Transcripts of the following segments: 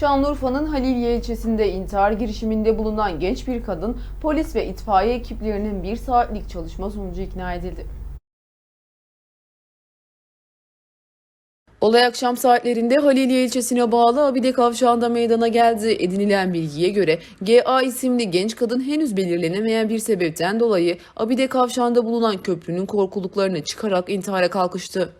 Şanlıurfa'nın Haliliye ilçesinde intihar girişiminde bulunan genç bir kadın polis ve itfaiye ekiplerinin bir saatlik çalışma sonucu ikna edildi. Olay akşam saatlerinde Haliliye ilçesine bağlı Abide Kavşağı'nda meydana geldi. Edinilen bilgiye göre GA isimli genç kadın henüz belirlenemeyen bir sebepten dolayı Abide Kavşağı'nda bulunan köprünün korkuluklarını çıkarak intihara kalkıştı.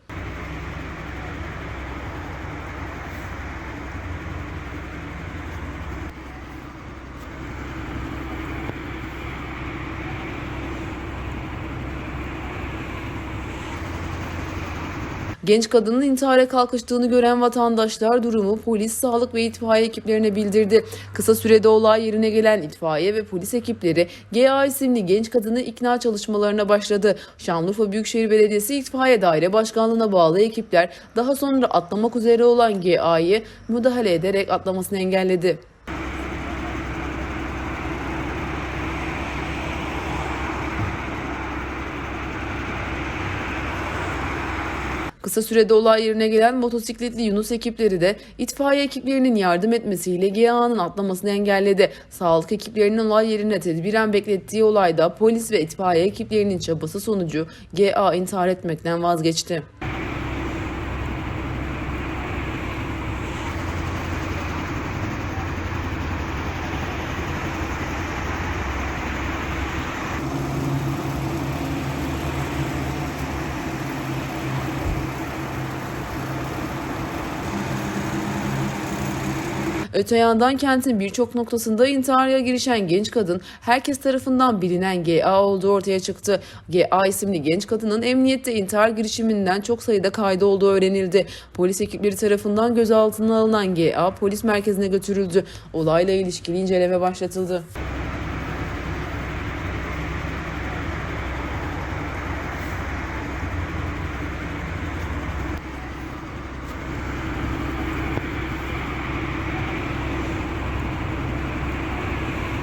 Genç kadının intihara kalkıştığını gören vatandaşlar durumu polis, sağlık ve itfaiye ekiplerine bildirdi. Kısa sürede olay yerine gelen itfaiye ve polis ekipleri GA isimli genç kadını ikna çalışmalarına başladı. Şanlıurfa Büyükşehir Belediyesi İtfaiye Daire Başkanlığı'na bağlı ekipler daha sonra atlamak üzere olan GA'yı müdahale ederek atlamasını engelledi. Kısa sürede olay yerine gelen motosikletli Yunus ekipleri de itfaiye ekiplerinin yardım etmesiyle GA'nın atlamasını engelledi. Sağlık ekiplerinin olay yerine tedbiren beklettiği olayda polis ve itfaiye ekiplerinin çabası sonucu GA intihar etmekten vazgeçti. Öte yandan kentin birçok noktasında intihara girişen genç kadın herkes tarafından bilinen GA olduğu ortaya çıktı. GA isimli genç kadının emniyette intihar girişiminden çok sayıda kaydı olduğu öğrenildi. Polis ekipleri tarafından gözaltına alınan GA polis merkezine götürüldü. Olayla ilişkili inceleme başlatıldı.